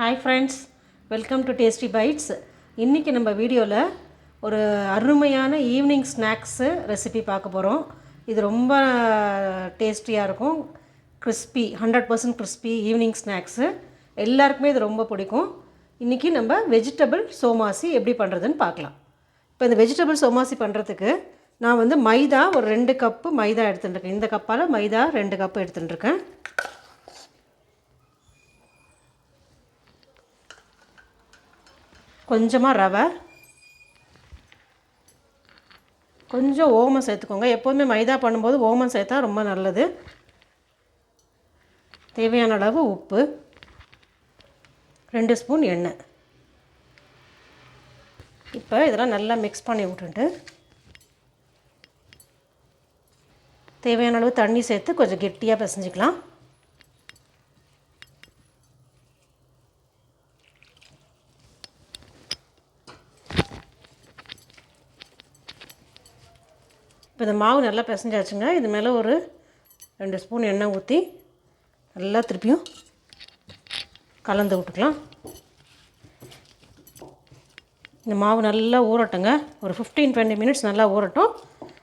Hi friends welcome to tasty bites இன்றைக்கி நம்ம வீடியோவில் ஒரு அருமையான ஈவினிங் ஸ்நாக்ஸு ரெசிபி பார்க்க போகிறோம் இது ரொம்ப டேஸ்டியாக இருக்கும். Crispy hundred percent crispy evening snacks எல்லாருக்குமே இது ரொம்ப பிடிக்கும். இன்றைக்கி நம்ம வெஜிடபிள் சோமாசி எப்படி பண்ணுறதுன்னு பார்க்கலாம். இப்போ இந்த வெஜிடபிள் சோமாசி பண்ணுறதுக்கு நான் வந்து மைதா ஒரு ரெண்டு கப்பு மைதா எடுத்துட்டுருக்கேன் இந்த கப்பால் மைதா ரெண்டு கப்பு எடுத்துட்டுருக்கேன் கொஞ்சமாக ரவை. கொஞ்சம் ஓமம் சேர்த்துக்கோங்க. எப்போதுமே மைதா பண்ணும்போது ஓமம் சேர்த்தா ரொம்ப நல்லது. தேவையான அளவு உப்பு. ரெண்டு ஸ்பூன் எண்ணெய். இப்போ இதெல்லாம் நல்லா மிக்ஸ் பண்ணி விட்டுட்டு தேவையான அளவு தண்ணி சேர்த்து கொஞ்சம் கெட்டியாக பிசைஞ்சிக்கலாம். இப்போ இந்த மாவு நல்லா பிசைஞ்சாச்சுங்க. இது மேலே ஒரு ரெண்டு ஸ்பூன் எண்ணெய் ஊற்றி நல்லா திருப்பியும் கலந்து விட்டுக்கலாம். இந்த மாவு நல்லா ஊறட்டுங்க. ஒரு ஃபிஃப்டீன் டுவெண்ட்டி மினிட்ஸ் நல்லா ஊறட்டும்.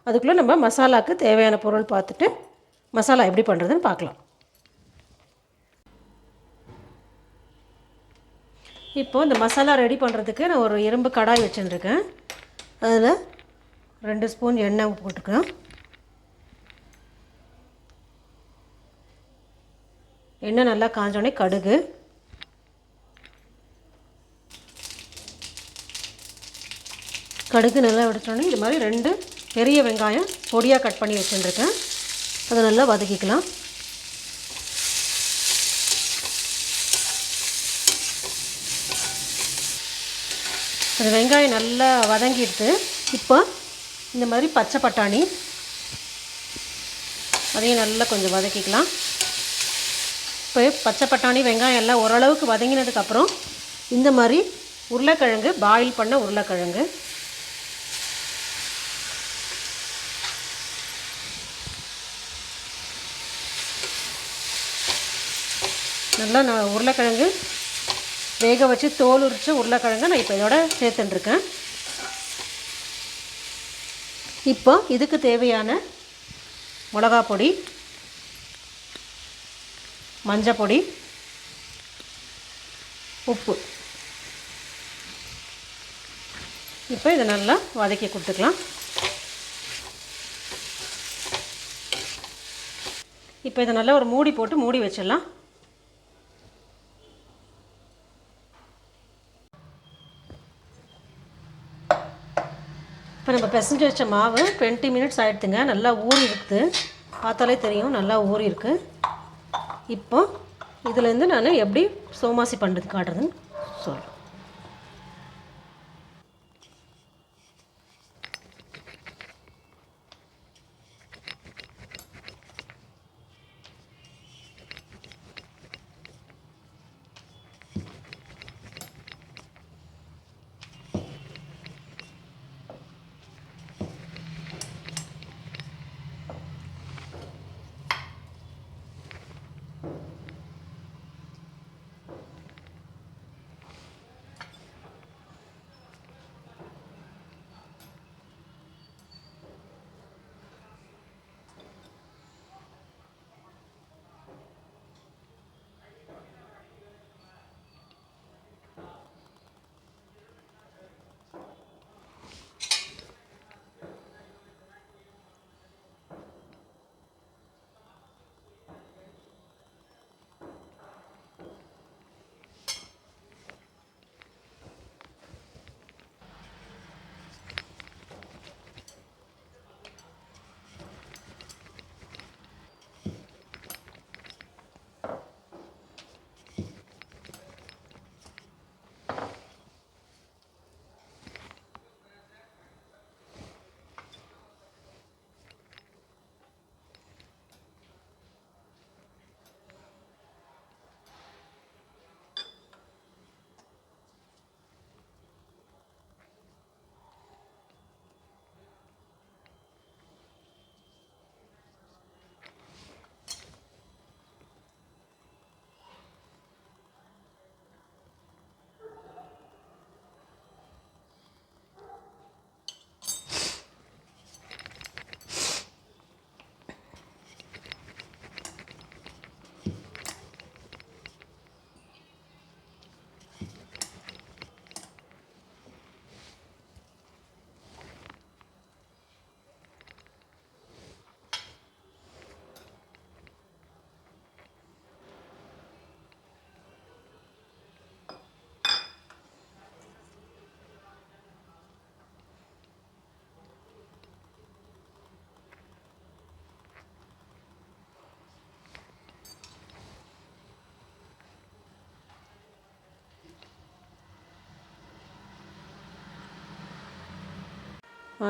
அதுக்குள்ளே நம்ம மசாலாவுக்கு தேவையான பொருள் பார்த்துட்டு மசாலா எப்படி பண்ணுறதுன்னு பார்க்கலாம். இப்போது இந்த மசாலா ரெடி பண்ணுறதுக்கு நான் ஒரு இரும்பு கடாய் வச்சுருக்கேன் அதில் ரெண்டு ஸ்பூன் எண்ணெய் போட்டுக்கிறேன் எண்ணெய் நல்லா காஞ்சோடனே கடுகு. கடுகு நல்லா வெடிச்சோடனே இது மாதிரி ரெண்டு பெரிய வெங்காயம் பொடியாக கட் பண்ணி வச்சுட்டுருக்கேன் அதை நல்லா வதக்கிக்கலாம். அந்த வெங்காயம் நல்லா வதங்கிடுது. இப்போ இந்த மாதிரி பச்சை பட்டாணி. அதையும் நல்லா கொஞ்சம் வதக்கிக்கலாம். இப்போ பச்சை பட்டாணி வெங்காயம் எல்லாம் ஓரளவுக்கு வதங்கினதுக்கப்புறம் இந்த மாதிரி உருளைக்கிழங்கு பாயில் பண்ண உருளைக்கிழங்கு. நல்லா நான் உருளைக்கிழங்கு வேக வச்சு தோல் உரித்து உருளைக்கிழங்கு நான் இப்போ இதோட சேர்த்துட்டுருக்கேன். இப்போ இதுக்கு தேவையான மிளகா பொடி மஞ்சள் பொடி உப்பு. இப்போ இதை நல்லா வதக்கி கொடுத்துக்கலாம். இப்போ இதை நல்லா ஒரு மூடி போட்டு மூடி வச்சிடலாம். இப்போ நம்ம பிசைஞ்சு வச்ச மாவு டுவெண்ட்டி மினிட்ஸ் ஆகிடுதுங்க நல்லா ஊறி இருக்குது. பார்த்தாலே தெரியும் நல்லா ஊறி இருக்குது இப்போ இதுலேருந்து நான் எப்படி சோமாசி பண்ணுறது காட்டுறதுன்னு சொல்கிறேன்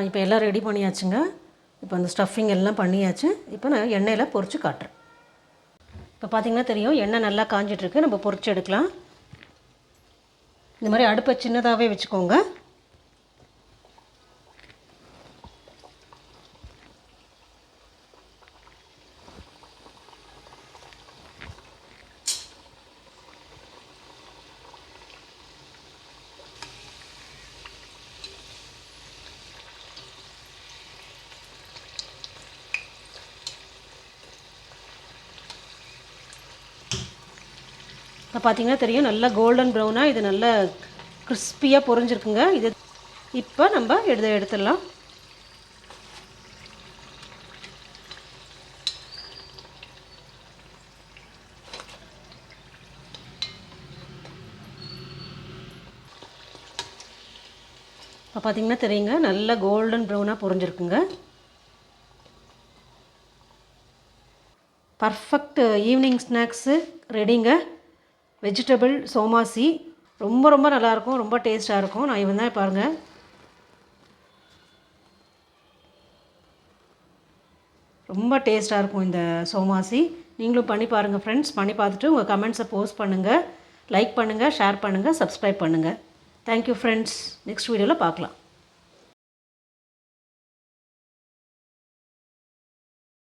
இப்போ எல்லாம் ரெடி பண்ணியாச்சுங்க. இப்போ அந்த ஸ்டஃபிங் எல்லாம் பண்ணியாச்சு. இப்போ நான் எண்ணெயில் பொறிச்சு காட்டுறேன். இப்போ பார்த்தீங்கன்னா தெரியும் எண்ணெய் நல்லா காஞ்சிட்ருக்கு நம்ம பொறிச்சு எடுக்கலாம். இந்த மாதிரி அடுப்பை சின்னதாகவே வச்சுக்கோங்க. பார்த்தீங்கன்னா தெரியும் நல்லா கோல்டன் ப்ரௌனாக இது நல்லா கிறிஸ்பியாக பொறிஞ்சிருக்குங்க இது இப்போ நம்ம எடுத்து எடுத்துடலாம். இப்போ பார்த்தீங்கன்னா தெரியுங்க நல்லா கோல்டன் ப்ரௌனாக பொறிஞ்சிருக்குங்க பர்ஃபெக்ட் ஈவினிங் ஸ்நாக்ஸு ரெடிங்க வெஜிடபிள் சோமாசி ரொம்ப ரொம்ப நல்லாயிருக்கும் ரொம்ப டேஸ்ட்டாக இருக்கும். நான் இவன் தான் பாருங்கள் ரொம்ப டேஸ்ட்டாக இருக்கும் இந்த சோமாசி நீங்களும் பண்ணி பாருங்கள் ஃப்ரெண்ட்ஸ் பண்ணி பார்த்துட்டு உங்கள் கமெண்ட்ஸை போஸ்ட் பண்ணுங்கள் லைக் பண்ணுங்கள் ஷேர் பண்ணுங்கள் சப்ஸ்கிரைப் பண்ணுங்கள் தேங்க்யூ ஃப்ரெண்ட்ஸ் நெக்ஸ்ட் வீடியோவில் பார்க்கலாம்.